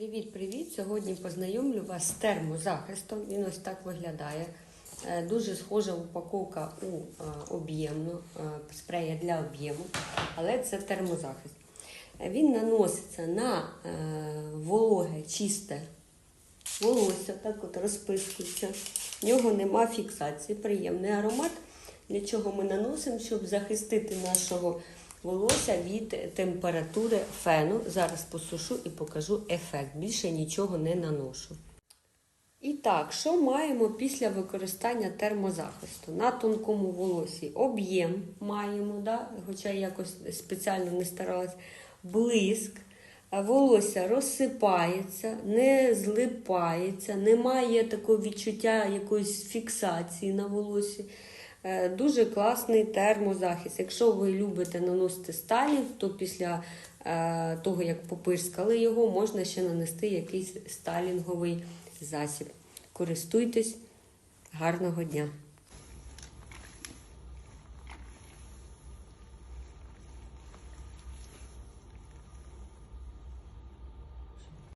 Привіт-привіт! Сьогодні познайомлю вас з термозахистом. Він ось так виглядає. Е, Дуже схожа упаковка у е, об'ємну, е, спрея для об'єму, але це термозахист. Він наноситься на вологе, чисте волосся, так от розпискується. В нього нема фіксації, приємний аромат. Для чого ми наносимо, щоб захистити нашого волосся від температури фену. Зараз посушу і покажу ефект. Більше нічого не наношу. І так, що маємо після використання термозахисту? На тонкому волосі об'єм маємо, да? хоча я якось спеціально не старалась, блиск, волосся розсипається, не злипається, немає такого відчуття якоїсь фіксації на волосі. Е, Дуже класний термозахист. Якщо ви любите наносити сталінг, то після е, того, як попирскали його, можна ще нанести якийсь сталінговий засіб. Користуйтесь, гарного дня!